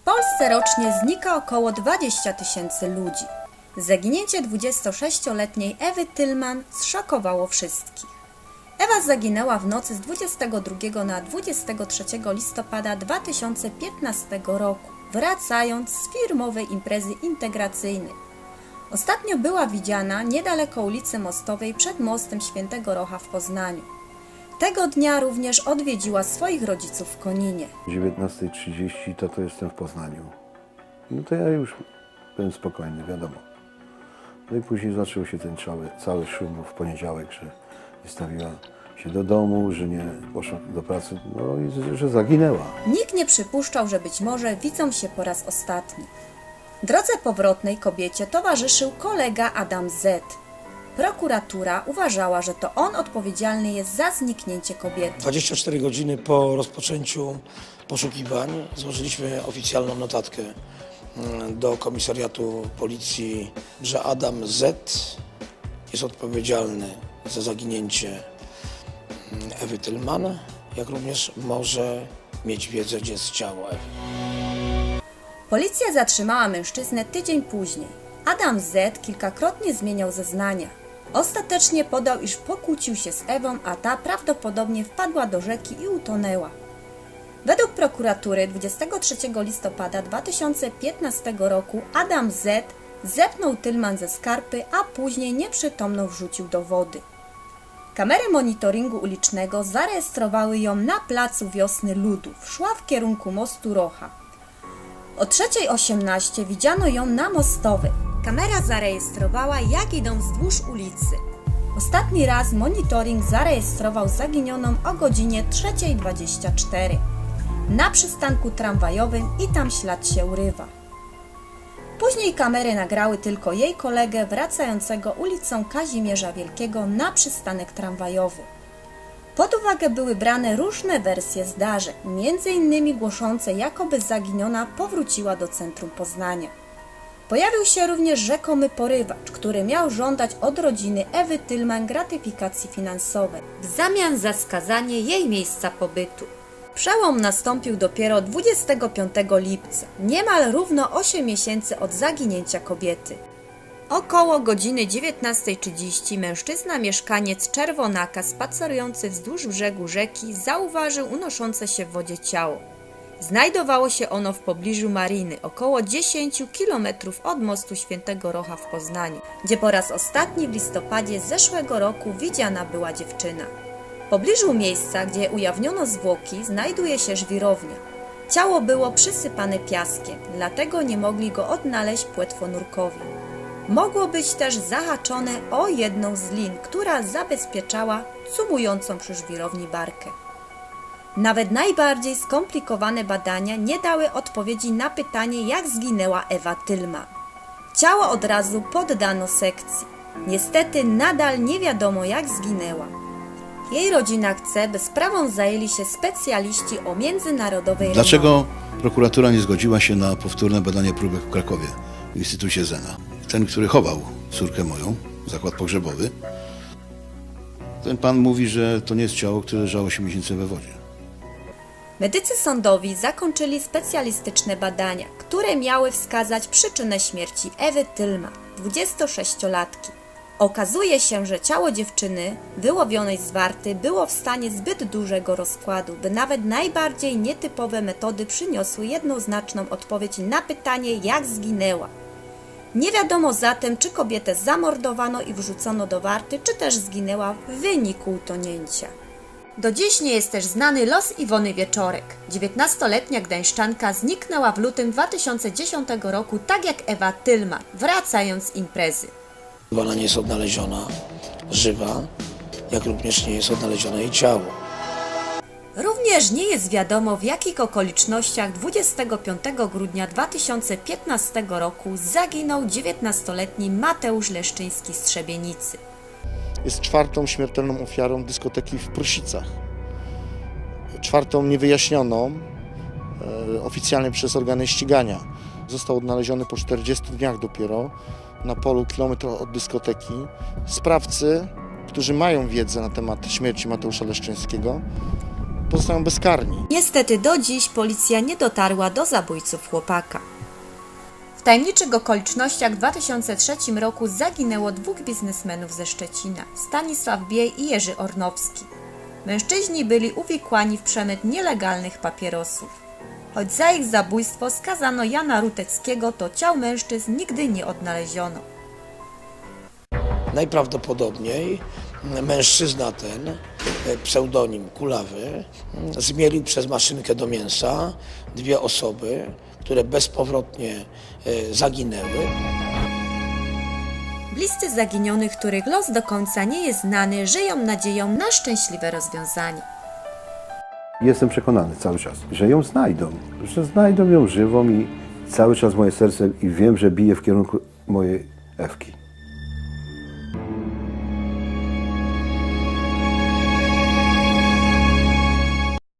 W Polsce rocznie znika około 20 tysięcy ludzi. Zaginięcie 26-letniej Ewy Tylman zszokowało wszystkich. Ewa zaginęła w nocy z 22 na 23 listopada 2015 roku, wracając z firmowej imprezy integracyjnej. Ostatnio była widziana niedaleko ulicy Mostowej przed mostem Świętego Rocha w Poznaniu. Tego dnia również odwiedziła swoich rodziców w Koninie. 19.30 to to jestem w Poznaniu. No to ja już byłem spokojny, wiadomo. No i później zaczął się ten cały, cały szum w poniedziałek, że nie stawiła się do domu, że nie poszła do pracy, no i że zaginęła. Nikt nie przypuszczał, że być może widzą się po raz ostatni. Drodze powrotnej kobiecie towarzyszył kolega Adam Z. Prokuratura uważała, że to on odpowiedzialny jest za zniknięcie kobiety. 24 godziny po rozpoczęciu poszukiwań złożyliśmy oficjalną notatkę mm, do komisariatu policji, że Adam Z jest odpowiedzialny za zaginięcie mm, Ewy Tylman, jak również może mieć wiedzę, gdzie jest ciało Ewy. Policja zatrzymała mężczyznę tydzień później. Adam Z kilkakrotnie zmieniał zeznania. Ostatecznie podał, iż pokłócił się z Ewą, a ta prawdopodobnie wpadła do rzeki i utonęła. Według prokuratury 23 listopada 2015 roku Adam Z zepnął Tylman ze skarpy, a później nieprzytomną wrzucił do wody. Kamery monitoringu ulicznego zarejestrowały ją na placu Wiosny Ludów. Szła w kierunku mostu Rocha. O 3.18 widziano ją na mostowej. Kamera zarejestrowała, jak idą wzdłuż ulicy. Ostatni raz monitoring zarejestrował zaginioną o godzinie 3.24 na przystanku tramwajowym i tam ślad się urywa. Później kamery nagrały tylko jej kolegę wracającego ulicą Kazimierza Wielkiego na przystanek tramwajowy. Pod uwagę były brane różne wersje zdarzeń, m.in. głoszące jakoby zaginiona powróciła do centrum Poznania. Pojawił się również rzekomy porywacz, który miał żądać od rodziny Ewy Tylman gratyfikacji finansowej w zamian za skazanie jej miejsca pobytu. Przełom nastąpił dopiero 25 lipca, niemal równo 8 miesięcy od zaginięcia kobiety. Około godziny 19.30 mężczyzna, mieszkaniec Czerwonaka, spacerujący wzdłuż brzegu rzeki, zauważył unoszące się w wodzie ciało. Znajdowało się ono w pobliżu mariny, około 10 km od mostu Świętego Rocha w Poznaniu, gdzie po raz ostatni w listopadzie zeszłego roku widziana była dziewczyna. W pobliżu miejsca, gdzie ujawniono zwłoki, znajduje się żwirownia. Ciało było przysypane piaskiem, dlatego nie mogli go odnaleźć płetwonurkowi. Mogło być też zahaczone o jedną z lin, która zabezpieczała sumującą przy żwirowni barkę. Nawet najbardziej skomplikowane badania nie dały odpowiedzi na pytanie, jak zginęła Ewa Tylman. Ciało od razu poddano sekcji. Niestety nadal nie wiadomo, jak zginęła. Jej rodzina chce, by sprawą zajęli się specjaliści o międzynarodowej Dlaczego prokuratura nie zgodziła się na powtórne badanie próbek w Krakowie w Instytucie Zena? Ten, który chował córkę moją, zakład pogrzebowy, ten pan mówi, że to nie jest ciało, które leżało 8 miesięcy we wodzie. Medycy sądowi zakończyli specjalistyczne badania, które miały wskazać przyczynę śmierci Ewy Tylma, 26-latki. Okazuje się, że ciało dziewczyny wyłowionej z warty było w stanie zbyt dużego rozkładu, by nawet najbardziej nietypowe metody przyniosły jednoznaczną odpowiedź na pytanie, jak zginęła. Nie wiadomo zatem, czy kobietę zamordowano i wrzucono do warty, czy też zginęła w wyniku utonięcia. Do dziś nie jest też znany los Iwony Wieczorek. 19-letnia gdańszczanka zniknęła w lutym 2010 roku, tak jak Ewa Tylman, wracając z imprezy. Ona nie jest odnaleziona żywa, jak również nie jest odnalezione jej ciało. Również nie jest wiadomo w jakich okolicznościach 25 grudnia 2015 roku zaginął 19-letni Mateusz Leszczyński z Trzebienicy. Jest czwartą śmiertelną ofiarą dyskoteki w Prusicach. Czwartą niewyjaśnioną e, oficjalnie przez organy ścigania. Został odnaleziony po 40 dniach dopiero na polu kilometr od dyskoteki. Sprawcy, którzy mają wiedzę na temat śmierci Mateusza Leszczyńskiego, pozostają bezkarni. Niestety do dziś policja nie dotarła do zabójców chłopaka. W tajemniczych okolicznościach w 2003 roku zaginęło dwóch biznesmenów ze Szczecina, Stanisław Biej i Jerzy Ornowski. Mężczyźni byli uwikłani w przemyt nielegalnych papierosów. Choć za ich zabójstwo skazano Jana Ruteckiego, to ciał mężczyzn nigdy nie odnaleziono. Najprawdopodobniej mężczyzna ten, e, pseudonim Kulawy, zmielił przez maszynkę do mięsa dwie osoby, które bezpowrotnie e, zaginęły. Bliscy zaginionych, których los do końca nie jest znany, żyją nadzieją na szczęśliwe rozwiązanie. Jestem przekonany cały czas, że ją znajdą, że znajdą ją żywą i cały czas moje serce i wiem, że bije w kierunku mojej Ewki.